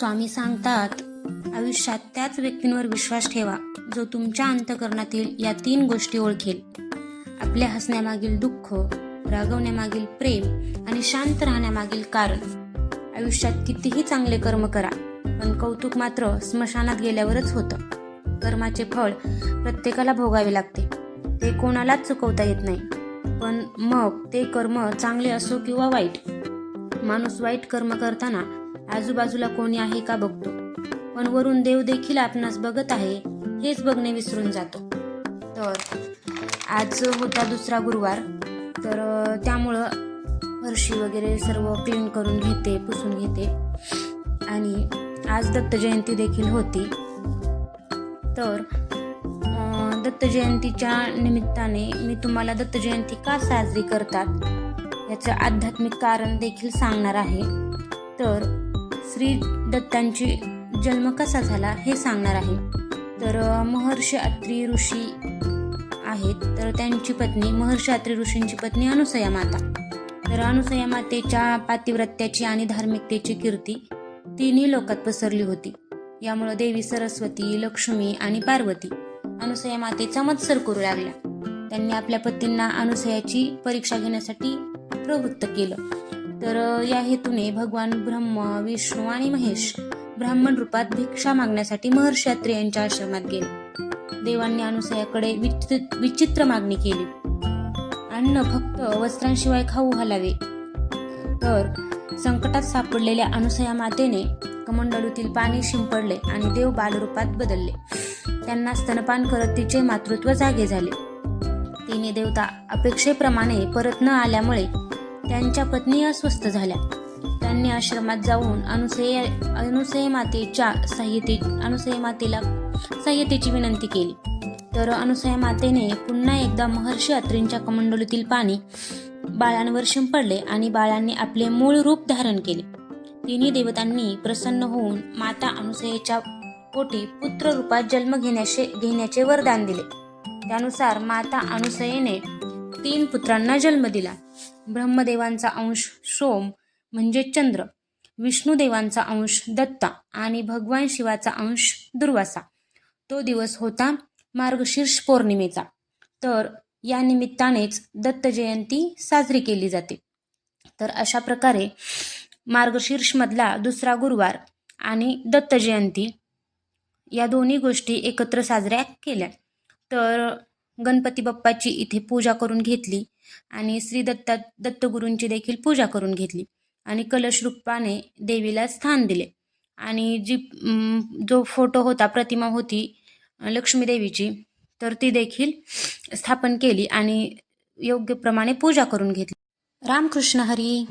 स्वामी सांगतात आयुष्यात त्याच व्यक्तींवर विश्वास ठेवा जो तुमच्या अंतकरणातील या तीन गोष्टी ओळखेल. आपल्या हसण्यामागील दुःख रागवण्यामागील प्रेम आणि शांत राहण्यामागील कारण. आयुष्यात कितीही चांगले कर्म करा पण कौतुक मात्र स्मशानात गेल्यावरच होतं. कर्माचे फळ प्रत्येकाला भोगावे लागते. ते कोणालाच चुकवता येत नाही. पण मग ते कर्म चांगले असो किंवा वाईट. माणूस वाईट कर्म करताना आजूबाजूला कोणी आहे का बघतो. पण वरून देव देखील आपणास बघत आहे हेच बघणे विसरून जातो. तर आज होता दुसरा गुरुवार. तर त्यामुळं फरशी वगैरे सर्व क्लीन करून घेते पुसून घेते. आणि आज दत्त जयंती देखील होती. तर दत्तजयंतीच्या दत्त जयंतीच्या निमित्ताने मी तुम्हाला दत्त जयंती का साजरी करतात याचं आध्यात्मिक कारण देखील सांगणार आहे. तर श्री दत्तांची जन्म कसा झाला हे सांगणार आहे. तर महर्षी अत्री ऋषी आहेत. तर त्यांची पत्नी महर्षी अत्री ऋषींची पत्नी अनुसया माता. तर अनुसया मातेच्या पातिव्रत्याची आणि धार्मिकतेची कीर्ती तिन्ही लोकात पसरली होती. यामुळे देवी सरस्वती लक्ष्मी आणि पार्वती अनुसया मातेचा मत्सर करू लागल्या. त्यांनी आपल्या पतींना अनुसयाची परीक्षा घेण्यासाठी प्रवृत्त केलं. तर या हेतूने भगवान ब्रह्म विष्णू आणि महेश ब्राह्मण रूपात भिक्षा मागण्यासाठी महर्षी अत्रे यांच्या आश्रमात गेले. देवांनी अनुसयाकडे विचित्र विचित्र मागणी केली. अन्न फक्त वस्त्रांशिवाय खाऊ घालावे. तर संकटात सापडलेल्या अनुसया मातेने कमंडलूतील पाणी शिंपडले आणि देव बालरूपात बदलले. त्यांना स्तनपान करत तिचे मातृत्व जागे झाले. तिने देवता अपेक्षेप्रमाणे परत न आल्यामुळे त्यांच्या पत्नी अस्वस्थ झाल्या. त्यांनी आश्रमात जाऊन अनुसया अनुसय मातेच्या सहाय्यते अनुसय मातेला सहाय्यतेची विनंती केली. तर अनुसया मातेने पुन्हा एकदा महर्षी अत्रींच्या कमंडलीतील पाणी बाळांवर शिंपडले आणि बाळांनी आपले मूळ रूप धारण केले. तिन्ही देवतांनी प्रसन्न होऊन माता अनुसयेच्या पोटी पुत्र रूपात जन्म घेण्याचे घेण्याचे वरदान दिले. त्यानुसार माता अनुसयेने तीन पुत्रांना जन्म दिला. ब्रह्मदेवांचा अंश सोम म्हणजे चंद्र विष्णुदेवांचा अंश दत्ता आणि भगवान शिवाचा अंश दुर्वासा. तो दिवस होता मार्गशीर्ष पौर्णिमेचा. तर या निमित्तानेच दत्त जयंती साजरी केली जाते. तर अशा प्रकारे मार्गशीर्षमधला दुसरा गुरुवार आणि दत्त जयंती या दोन्ही गोष्टी एकत्र साजऱ्या केल्या. तर गणपती बाप्पाची इथे पूजा करून घेतली. आणि श्री दत्ता दत्तगुरूंची देखील पूजा करून घेतली. आणि कलश रूपाने देवीला स्थान दिले. आणि जी जो फोटो होता प्रतिमा होती लक्ष्मी देवीची तर ती देखील स्थापन केली आणि योग्य प्रमाणे पूजा करून घेतली. रामकृष्ण हरी.